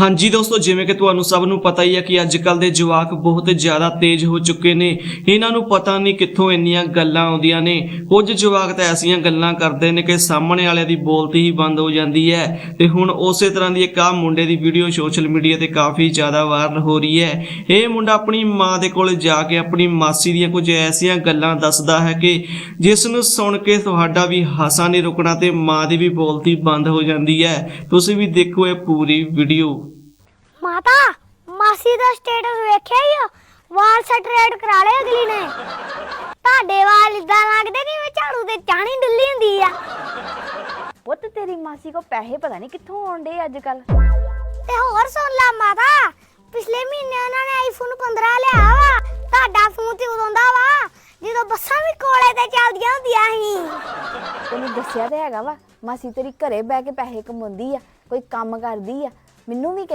ਹਾਂਜੀ ਦੋਸਤੋ, ਜਿਵੇਂ ਕਿ ਤੁਹਾਨੂੰ ਸਭ ਨੂੰ ਪਤਾ ਹੀ ਹੈ ਕਿ ਅੱਜ ਕੱਲ ਦੇ ਜਵਾਕ ਬਹੁਤ ਜ਼ਿਆਦਾ ਤੇਜ਼ ਹੋ ਚੁੱਕੇ ਨੇ। ਇਹਨਾਂ ਨੂੰ ਪਤਾ ਨਹੀਂ ਕਿੱਥੋਂ ਇੰਨੀਆਂ ਗੱਲਾਂ ਆਉਂਦੀਆਂ ਨੇ। ਕੁਝ ਜਵਾਕ ਤਾਂ ਐਸੀਆਂ ਗੱਲਾਂ ਕਰਦੇ ਨੇ ਕਿ ਸਾਹਮਣੇ ਵਾਲਿਆਂ ਦੀ ਬੋਲਤੀ ਹੀ ਬੰਦ ਹੋ ਜਾਂਦੀ ਹੈ। ਤੇ ਹੁਣ ਉਸੇ ਤਰ੍ਹਾਂ ਦੀ ਇੱਕ ਆ ਮੁੰਡੇ ਦੀ ਵੀਡੀਓ ਸੋਸ਼ਲ ਮੀਡੀਆ ਤੇ ਕਾਫੀ ਜ਼ਿਆਦਾ ਵਾਇਰਲ ਹੋ ਰਹੀ ਹੈ। ਇਹ ਮੁੰਡਾ ਆਪਣੀ ਮਾਂ ਦੇ ਕੋਲ ਜਾ ਕੇ ਆਪਣੀ ਮਾਸੀ ਦੀਆਂ ਕੁਝ ਐਸੀਆਂ ਗੱਲਾਂ ਦੱਸਦਾ ਹੈ ਕਿ ਜਿਸ ਨੂੰ ਸੁਣ ਕੇ ਤੁਹਾਡਾ ਵੀ ਹਾਸਾ ਨਹੀਂ ਰੁਕਣਾ ਤੇ ਮਾਂ ਦੀ ਵੀ ਬੋਲਤੀ ਬੰਦ ਹੋ ਜਾਂਦੀ ਹੈ। ਤੁਸੀਂ ਵੀ ਦੇਖੋ ਇਹ ਪੂਰੀ ਵੀਡੀਓ। ਮਾਤਾ ਮਾਸੀ ਦਾ ਸਟੇਟਸ ਵੇਖਿਆ ਹੀ ਆ? ਵਾਲ ਸਟ੍ਰੇਟ ਕਰਾ ਲਏ ਅਗਲੀ ਨੇ। ਤੁਹਾਡੇ ਵਾਲ ਇਦਾਂ ਲੱਗਦੇ ਨਹੀਂ ਵਿੱਚ ਝਾੜੂ ਤੇ ਚਾਣੀ ਡੁੱਲੀ ਹੁੰਦੀ ਆ। ਪੁੱਤ ਤੇਰੀ ਮਾਸੀ ਕੋ ਪੈਸੇ ਪਤਾ ਨਹੀਂ ਕਿੱਥੋਂ ਆਉਂਦੇ ਅੱਜ ਕੱਲ ਤੇ ਹੋਰ ਸੁਣ ਲਾ ਮਾਤਾ ਪਿਛਲੇ ਮਹੀਨੇ ਉਹਨਾਂ ਨੇ ਆਈਫੋਨ 15 ਲਿਆ ਵਾ। ਤੁਹਾਡਾ ਫੋਨ ਤੇ ਉਦੋਂ ਦਾ ਵਾ ਜਦੋਂ ਬੱਸਾਂ ਵੀ ਕੋਲੇ ਤੇ ਚੱਲਦੀਆਂ ਹੁੰਦੀਆਂ ਸੀ। ਤੈਨੂੰ ਦੱਸਿਆ ਤੇ ਹੈਗਾ ਵਾ ਮਾਸੀ ਤੇਰੀ ਘਰੇ ਬਹਿ ਕੇ ਪੈਸੇ ਕਮਾਉਂਦੀ ਆ ਕੋਈ ਕੰਮ ਕਰਦੀ ਆ। ਮੈਨੂੰ ਵੀ